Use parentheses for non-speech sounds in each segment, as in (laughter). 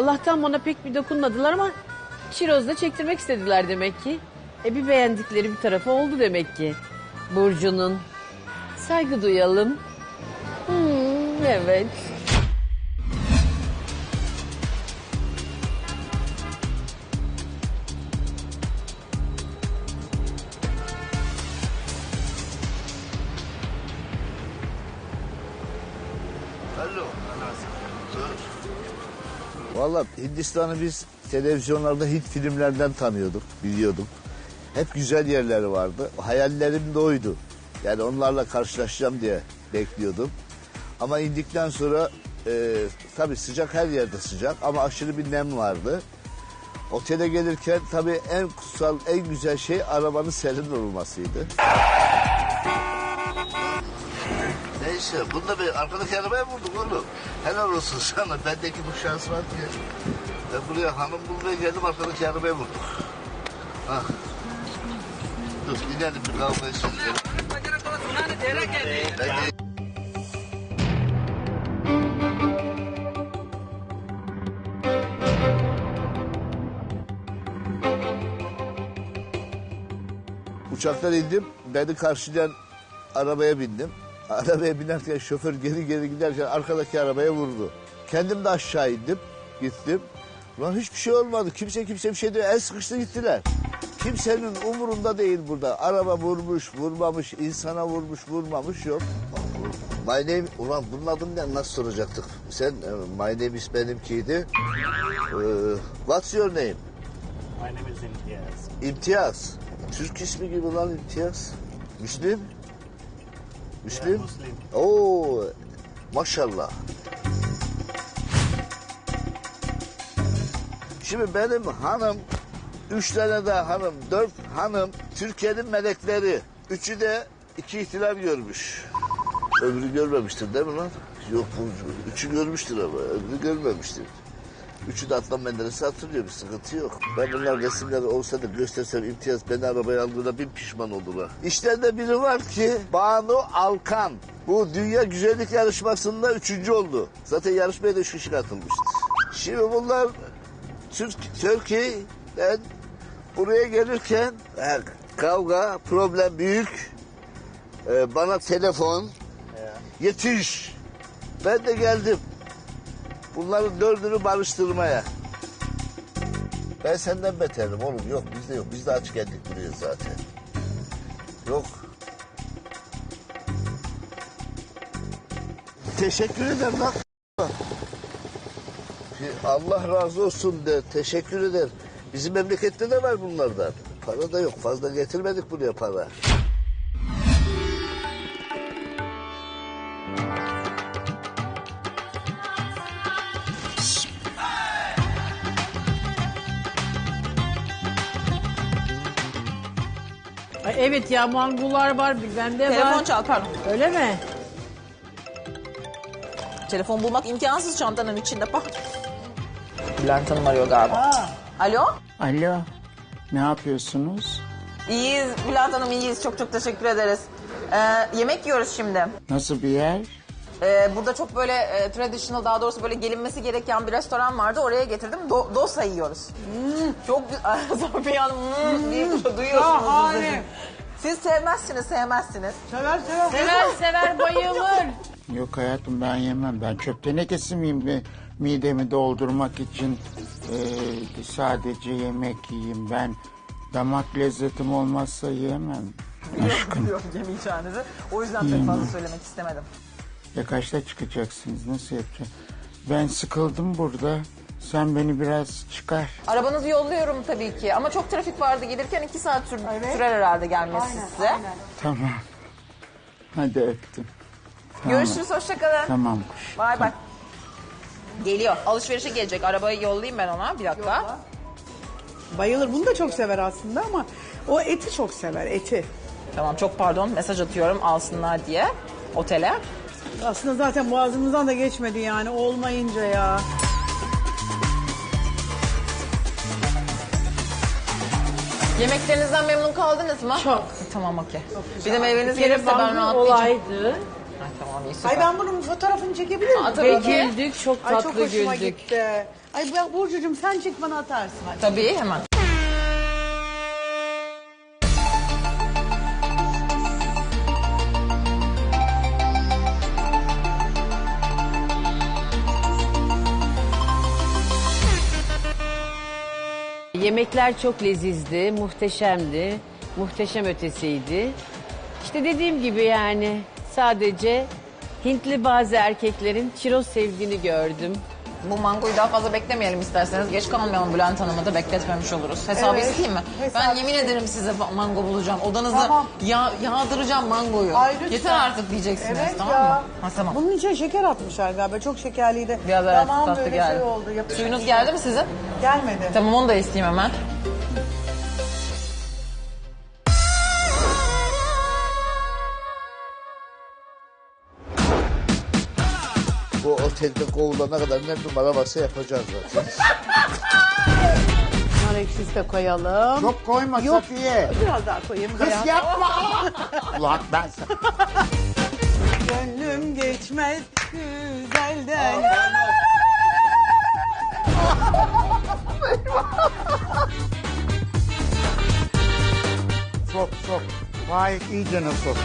Allah'tan bana pek bir dokunmadılar ama çirozda çektirmek istediler demek ki. E bir beğendikleri bir tarafı oldu demek ki. Burcu'nun. Saygı duyalım. Hmm, evet. Valla Hindistan'ı biz televizyonlarda Hint filmlerden tanıyorduk, biliyorduk. Hep güzel yerleri vardı. Hayallerim de oydu. Yani onlarla karşılaşacağım diye bekliyordum. Ama indikten sonra e, tabii sıcak her yerde sıcak ama aşırı bir nem vardı. Otele gelirken tabii en kutsal, en güzel şey arabanın serin olmasıydı. Neyse bunda bir arkadaki arabaya vurduk oğlum. Helal olsun sana. Bendeki bu şans var ki. Ben buraya hanım bulmaya geldim arkadaki arabaya vurduk. Ha. Dur inelim bir kavga etsin. Ben de- Uçaktan indim. Beni karşılayan arabaya bindim. Arabaya binerken şoför geri geri giderken arkadaki arabaya vurdu. Kendim de aşağı indim. Gittim. Lan hiçbir şey olmadı. Kimse kimse bir şey diyor. El sıkıştı gittiler. Kimsenin umurunda değil burada. Araba vurmuş, vurmamış, insana vurmuş, vurmamış yok. My name, ulan bunun adını ne nasıl soracaktık? Sen, e, my name is benimkiydi. Ee, what's your name? My name is Imtiaz. İmtiyaz. Türk ismi gibi lan İmtiyaz. Müslim? Müslim? Yeah, Muslim. Oo, maşallah. Şimdi benim hanım, üç tane daha hanım, dört hanım Türkiye'nin melekleri. Üçü de iki ihtilal görmüş. Öbürü görmemiştir değil mi lan? Yok bu üçü görmüştür ama öbürü görmemiştir. Üçü de Adnan Menderes'i hatırlıyor bir sıkıntı yok. Ben bunlar resimleri olsa da göstersem imtiyaz beni arabaya aldığına bin pişman oldular. İşlerinde biri var ki Banu Alkan. Bu dünya güzellik yarışmasında üçüncü oldu. Zaten yarışmaya da üç kişi katılmıştı. Şimdi bunlar Türk, Türkiye'den buraya gelirken kavga, problem büyük. E, bana telefon, yetiş. Ben de geldim. Bunların dördünü barıştırmaya. Ben senden beterim oğlum. Yok bizde yok. Biz de aç geldik buraya zaten. Yok. Teşekkür ederim lan. Allah razı olsun de. Teşekkür eder. Bizim memlekette de var bunlardan. Para da yok. Fazla getirmedik buraya para. Evet ya mangular var, bende Telefon var. çal pardon. Öyle mi? Telefon bulmak imkansız çantanın içinde bak. Bülent Hanım arıyor galiba. Alo? Alo, ne yapıyorsunuz? İyiyiz Bülent Hanım iyiyiz. Çok çok teşekkür ederiz. Ee, yemek yiyoruz şimdi. Nasıl bir yer? Ee, burada çok böyle e, traditional daha doğrusu böyle gelinmesi gereken bir restoran vardı. Oraya getirdim. Do- dosa yiyoruz. Çok güzel. (laughs) Safiye Hanım hmm, diye duyuyorsunuz. bizi. Siz sevmezsiniz sevmezsiniz. Sever sever bayılır. Yok hayatım ben yemem. Ben çöp tenekesi miyim mi? Midemi doldurmak için e, sadece yemek yiyeyim. Ben damak lezzetim olmazsa yiyemem. Aşkım. Yok yemeyeceğinizi. O yüzden pek fazla söylemek istemedim. Ya kaçta çıkacaksınız? Nasıl yapacağız? Ben sıkıldım burada. Sen beni biraz çıkar. Arabanızı yolluyorum tabii ki ama çok trafik vardı gelirken iki saat sür- sürer herhalde gelmesi size. Tamam. Hadi öptüm. Tamam. Görüşürüz hoşçakalın. Tamam kuş. Bay bay. Geliyor. Alışverişe gelecek. Arabayı yollayayım ben ona. Bir dakika. Bayılır. Bunu da çok sever aslında ama o eti çok sever, eti. Tamam çok pardon. Mesaj atıyorum alsınlar diye. Otele. Aslında zaten boğazımızdan da geçmedi yani olmayınca ya. Yemeklerinizden memnun kaldınız mı? Çok. Tamam okey. Bir de meyveniz gelirse ben rahatlayacağım. olaydı. Ay tamam iyi süper. Ay ben bunun fotoğrafını çekebilir miyim? Aa, tabii Ve ki. güldük, çok Ay çok tatlı hoşuma güldük. gitti. Ay Burcucuğum sen çek bana atarsın. Hadi. Tabii hemen. Yemekler çok lezizdi, muhteşemdi, muhteşem ötesiydi. İşte dediğim gibi yani sadece Hintli bazı erkeklerin çiroz sevdiğini gördüm. Bu mangoyu daha fazla beklemeyelim isterseniz. Geç kalmayalım Bülent Hanım'ı da bekletmemiş oluruz. Hesabı Evet, isteyeyim mi? hesap Ben yemin ederim size fa- mango bulacağım. Odanızı Tamam. yağ, yağdıracağım mangoyu. Ay, lütfen. Yeter artık diyeceksiniz Evet tamam ya. mı? Ha, tamam. Bunun içine şeker atmışlar galiba. Çok şekerliydi. Biraz evet Tamam tatlı böyle geldi. şey oldu. Yapışmış. Suyunuz geldi mi sizin? Gelmedi. Tamam onu da isteyeyim hemen. Bu otelde kovulana kadar ne numara varsa yapacağız zaten. (laughs) Nar ekşisi de koyalım. Çok koyma Yok. Safiye. Biraz daha koyayım. Kız Beyaz. yapma. (laughs) Ulan ben sana. Gönlüm geçmez güzelden. Sok sok. Faik iyicene sok.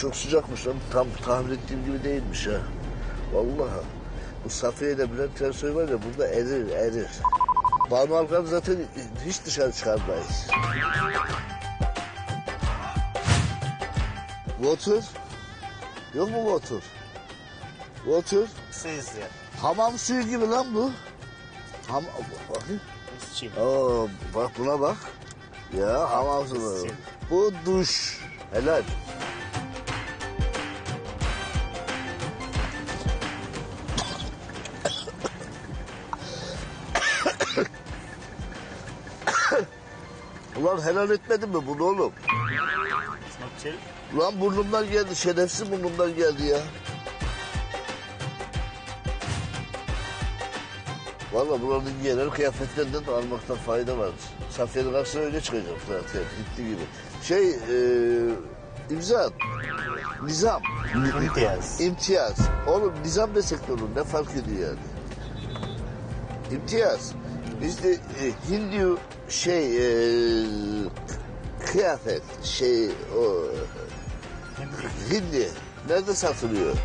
Çok sıcakmış lan. Tam tahmin ettiğim gibi değilmiş ha. Vallahi. Bu Safiye ile Bülent Ersoy var ya burada erir erir. Banu Alkan zaten hiç dışarı çıkarmayız. Water. Yok mu water? Water. Yeah. Hamam suyu gibi lan bu. Ham bakayım. Oo, bak buna bak. Ya hamam suyu. Bu duş. Helal. Ulan helal etmedin mi bunu oğlum? Ulan burnumdan geldi, şerefsiz burnumdan geldi ya. Valla buranın genel kıyafetlerinden de almakta fayda var. Safiye'nin karşısına öyle çıkacak zaten, gitti gibi. Şey, e, imza, nizam, İmtiyaz. imtiyaz. Oğlum nizam desek de olur, ne fark ediyor yani? İmtiyaz. Bizde e, Hindu şey, e, kıyafet, şey, o, Hindi. Nerede satılıyor?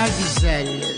Benim dünya güzelleri.